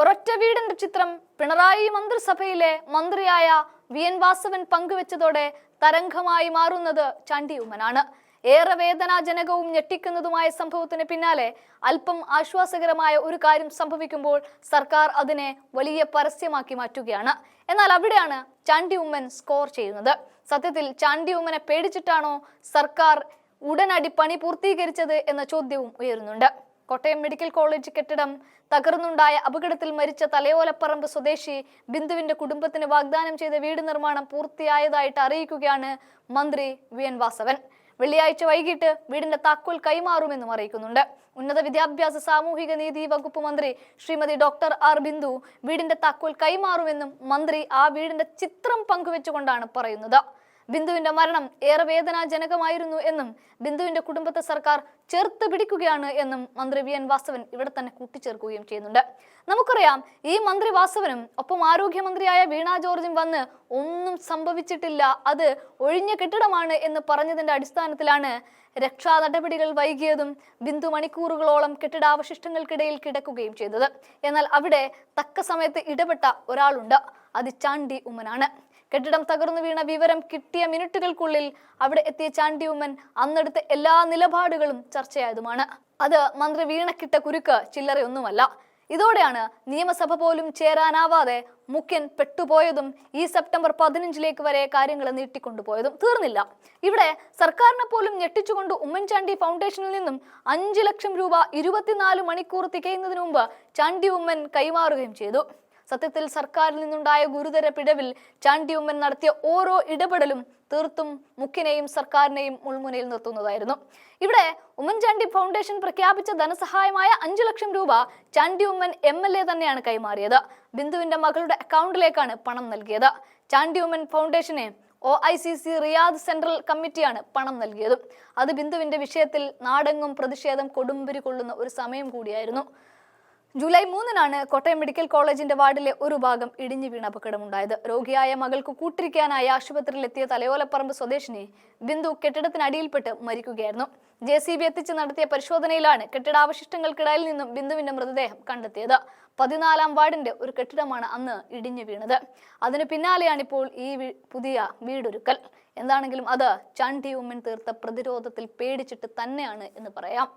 ഒരൊറ്റ വീടിന്റെ ചിത്രം പിണറായി മന്ത്രിസഭയിലെ മന്ത്രിയായ വി എൻ വാസവൻ പങ്കുവെച്ചതോടെ തരംഗമായി മാറുന്നത് ചാണ്ടി ഉമ്മനാണ്. ഏറെ വേദനാജനകവും ഞെട്ടിക്കുന്നതുമായ സംഭവത്തിന് പിന്നാലെ അല്പം ആശ്വാസകരമായ ഒരു കാര്യം സംഭവിക്കുമ്പോൾ സർക്കാർ അതിനെ വലിയ പരസ്യമാക്കി മാറ്റുകയാണ്. എന്നാൽ അവിടെയാണ് ചാണ്ടി ഉമ്മൻ സ്കോർ ചെയ്യുന്നത്. സത്യത്തിൽ ചാണ്ടി ഉമ്മനെ പേടിച്ചിട്ടാണോ സർക്കാർ ഉടനടി പണി പൂർത്തീകരിച്ചത് എന്ന ചോദ്യവും ഉയരുന്നുണ്ട്. കോട്ടയം മെഡിക്കൽ കോളേജ് കെട്ടിടം തകർന്നുണ്ടായ അപകടത്തിൽ മരിച്ച തലയോലപ്പറമ്പ് സ്വദേശി ബിന്ദുവിന്റെ കുടുംബത്തിന് വാഗ്ദാനം ചെയ്ത വീട് നിർമ്മാണം പൂർത്തിയായതായിട്ട് അറിയിക്കുകയാണ് മന്ത്രി വി എൻ വാസവൻ. വെള്ളിയാഴ്ച വൈകിട്ട് വീടിന്റെ താക്കോൽ കൈമാറുമെന്നും അറിയിക്കുന്നുണ്ട്. ഉന്നത വിദ്യാഭ്യാസ സാമൂഹിക നീതി വകുപ്പ് മന്ത്രി ശ്രീമതി ഡോക്ടർ ആർ ബിന്ദു വീടിന്റെ താക്കോൽ കൈമാറുമെന്നും മന്ത്രി ആ വീടിന്റെ ചിത്രം പങ്കുവെച്ചുകൊണ്ടാണ് പറയുന്നത്. ബിന്ദുവിന്റെ മരണം ഏറെ വേദനാജനകമായിരുന്നു എന്നും ബിന്ദുവിന്റെ കുടുംബത്തെ സർക്കാർ ചേർത്ത് പിടിക്കുകയാണ് എന്നും മന്ത്രി വി എൻ വാസവൻ ഇവിടെ തന്നെ കൂട്ടിച്ചേർക്കുകയും ചെയ്യുന്നുണ്ട്. നമുക്കറിയാം ഈ മന്ത്രി വാസവനും ഒപ്പം ആരോഗ്യമന്ത്രിയായ വീണ ജോർജും വന്ന് ഒന്നും സംഭവിച്ചിട്ടില്ല അത് ഒഴിഞ്ഞ കെട്ടിടമാണ് എന്ന് പറഞ്ഞതിന്റെ അടിസ്ഥാനത്തിലാണ് രക്ഷാ നടപടികൾ വൈകിയതും ബിന്ദു മണിക്കൂറുകളോളം കെട്ടിടാവശിഷ്ടങ്ങൾക്കിടയിൽ കിടക്കുകയും ചെയ്തത്. എന്നാൽ അവിടെ തക്ക സമയത്ത് ഇടപെട്ട ഒരാളുണ്ട് അത് ചാണ്ടി ഉമ്മനാണ്. കെട്ടിടം തകർന്നു വീണ വിവരം കിട്ടിയ മിനിറ്റുകൾക്കുള്ളിൽ അവിടെ എത്തിയ ചാണ്ടി ഉമ്മൻ അന്നെടുത്ത എല്ലാ നിലപാടുകളും ചർച്ചയായതുമാണ്. അത് മന്ത്രി വീണക്കിട്ട കുരുക്ക് ചില്ലറയൊന്നുമല്ല. ഇതോടെയാണ് നിയമസഭ പോലും ചേരാനാവാതെ മുഖ്യൻ പെട്ടുപോയതും ഈ സെപ്റ്റംബർ പതിനഞ്ചിലേക്ക് വരെ കാര്യങ്ങൾ നീട്ടിക്കൊണ്ടുപോയതും തീർന്നില്ല. ഇവിടെ സർക്കാരിനെ പോലും ഞെട്ടിച്ചുകൊണ്ട് ഉമ്മൻചാണ്ടി ഫൗണ്ടേഷനിൽ നിന്നും അഞ്ചു ലക്ഷം രൂപ ഇരുപത്തിനാല് മണിക്കൂർ തികയുന്നതിന് മുമ്പ് ചാണ്ടി ഉമ്മൻ കൈമാറുകയും ചെയ്തു. സത്യത്തിൽ സർക്കാരിൽ നിന്നുണ്ടായ ഗുരുതര പിഴവിൽ ചാണ്ടി ഉമ്മൻ നടത്തിയ ഓരോ ഇടപെടലും തീർത്തും മുഖ്യനെയും സർക്കാരിനെയും മുൾമുനയിൽ നിർത്തുന്നതായിരുന്നു. ഇവിടെ ഉമ്മൻചാണ്ടി ഫൗണ്ടേഷൻ പ്രഖ്യാപിച്ച ധനസഹായമായ അഞ്ചു ലക്ഷം രൂപ Chandy Oommen M L A തന്നെയാണ് കൈമാറിയത്. ബിന്ദുവിന്റെ മകളുടെ അക്കൗണ്ടിലേക്കാണ് പണം നൽകിയത്. Chandy Oommen ഫൗണ്ടേഷനെ O I C C Riyadh central കമ്മിറ്റിയാണ് പണം നൽകിയത്. അത് ബിന്ദുവിന്റെ വിഷയത്തിൽ നാടെങ്ങും പ്രതിഷേധം കൊടുമ്പിരി കൊള്ളുന്ന ഒരു സമയം കൂടിയായിരുന്നു. ജൂലൈ മൂന്നിനാണ് കോട്ടയം മെഡിക്കൽ കോളേജിന്റെ വാർഡിലെ ഒരു ഭാഗം ഇടിഞ്ഞു വീണ അപകടമുണ്ടായത്. രോഗിയായ മകൾക്ക് കൂട്ടിരിക്കാനായി ആശുപത്രിയിലെത്തിയ തലയോലപ്പറമ്പ് സ്വദേശിനി ബിന്ദു കെട്ടിടത്തിനടിയിൽപ്പെട്ട് മരിക്കുകയായിരുന്നു. ജെ സി ബി എത്തിച്ച് നടത്തിയ പരിശോധനയിലാണ് കെട്ടിടാവശിഷ്ടങ്ങൾക്കിടയിൽ നിന്നും ബിന്ദുവിന്റെ മൃതദേഹം കണ്ടെത്തിയത്. പതിനാലാം വാർഡിന്റെ ഒരു കെട്ടിടമാണ് അന്ന് ഇടിഞ്ഞു വീണത്. അതിനു പിന്നാലെയാണ് ഇപ്പോൾ ഈ പുതിയ വീടൊരുക്കൽ. എന്താണെങ്കിലും അത് ചാണ്ടി ഉമ്മൻ തീർത്ത പ്രതിരോധത്തിൽ പേടിച്ചിട്ട് തന്നെയാണ് എന്ന് പറയാം.